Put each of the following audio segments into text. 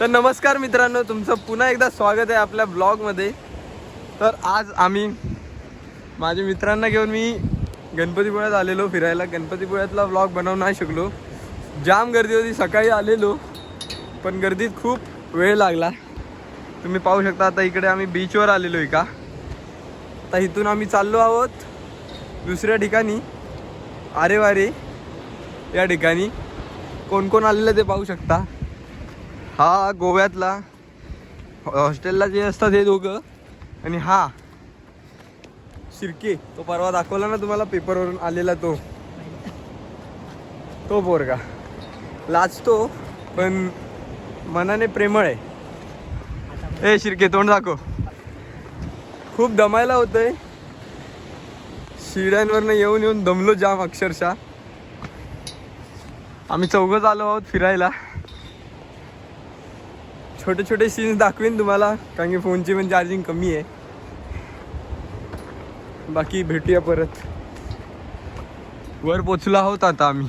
तर नमस्कार मित्रांनो तुमचं पुन्हा एकदा स्वागत आहे आपल्या ब्लॉगमध्ये. तर आज आम्ही माझ्या मित्रांना घेऊन मी गणपतीपुळ्यात आलेलो फिरायला. गणपतीपुळ्यातला ब्लॉग बनवू नाही शकलो. जाम गर्दी होती सकाळी आलेलो पण गर्दीत खूप वेळ लागला. तुम्ही पाहू शकता आता इकडे आम्ही बीचवर आलेलो आहे का आता इथून आम्ही चाललो आहोत दुसऱ्या ठिकाणी आरे वारे या ठिकाणी. कोण कोण आलेलं ते पाहू शकता. हा गोव्यातला. हॉस्टेलला जे असतात हे दोघं. आणि हा शिर्के. तो परवा दाखवला ना तुम्हाला पेपरवरून आलेला तो. तो पोरगा. लाजतो पण मनाने प्रेमळ आहे. ए शिर्के तोंड दाखव. खूप दमायला होतंय. शिड्यांवरनं येऊन येऊन दमलो जाम अक्षरशः. आम्ही चौघच आलो आहोत फिरायला. छोटे छोटे सीन्स दाखवीन तुम्हाला कारण की फोनची पण चार्जिंग कमी आहे. बाकी भेटूया परत. वर पोचलो आहोत आता आम्ही.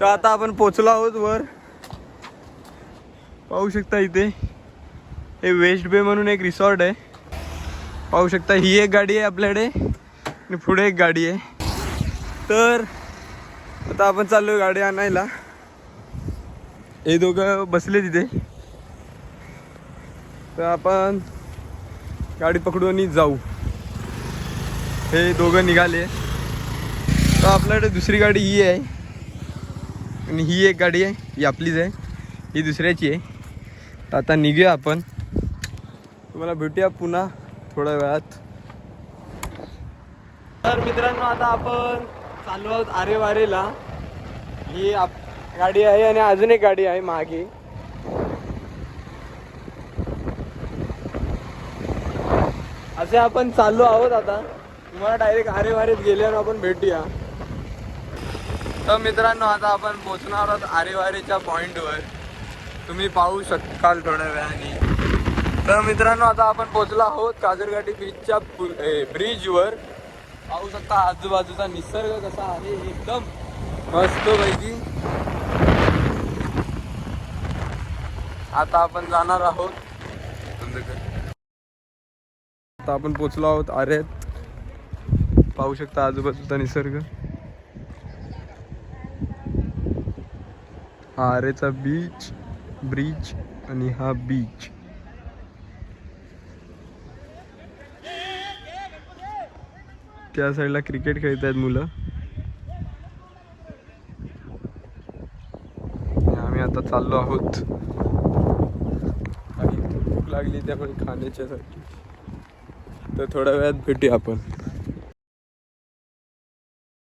तर आता आपण पोचलो आहोत वर. पाहू शकता इथे. हे वेस्ट बे म्हणून एक रिसॉर्ट आहे. पाहू शकता ही एक गाडी आहे आपल्याकडे आणि पुढे एक गाडी आहे. तर आता आपण चाललो गाडी आणायला. हे दोघं बसले तिथे. तर आपण गाडी पकडू आणि जाऊ. हे दोघं निघाले. तर आपल्याकडे दुसरी गाडी ही आहे. आणि ही एक गाडी आहे. ही आपलीच आहे. ही दुसऱ्याची आहे. तर आता निघूया आपण. तुम्हाला भेटूया पुन्हा थोड्या वेळात. तर मित्रांनो आता आपण चाललो आहोत आरे वारेला ही आप गाडी आहे आणि अजून एक गाडी आहे मागे. असे आपण चाललो आहोत आता. तुम्हाला डायरेक्ट आरे वारेत गेल्यावर आपण भेटूया. तर मित्रांनो आता आपण पोचणार आहोत आरेवारेच्या पॉईंटवर तुम्ही पाहू शकाल थोड्या वेळाने. तर मित्रांनो आता आपण पोचलो आहोत काजरघाटी बीचच्या ब्रिजवर पाहू शकता आजूबाजूचा निसर्ग कसा आहे. एकदम मस्त आता आपण जाणार आहोत आता आपण पोचलो आहोत आरेत पाहू शकता आजूबाजूचा निसर्ग. हा आरेचा बीच ब्रिज आणि हा बीच त्या साईडला क्रिकेट खेळत आहेत मुलं. आम्ही आता चाललो आहोत. भूक लागली त्यामुळे खाण्याच्यासाठी. तर थोड्या वेळात भेटूया आपण.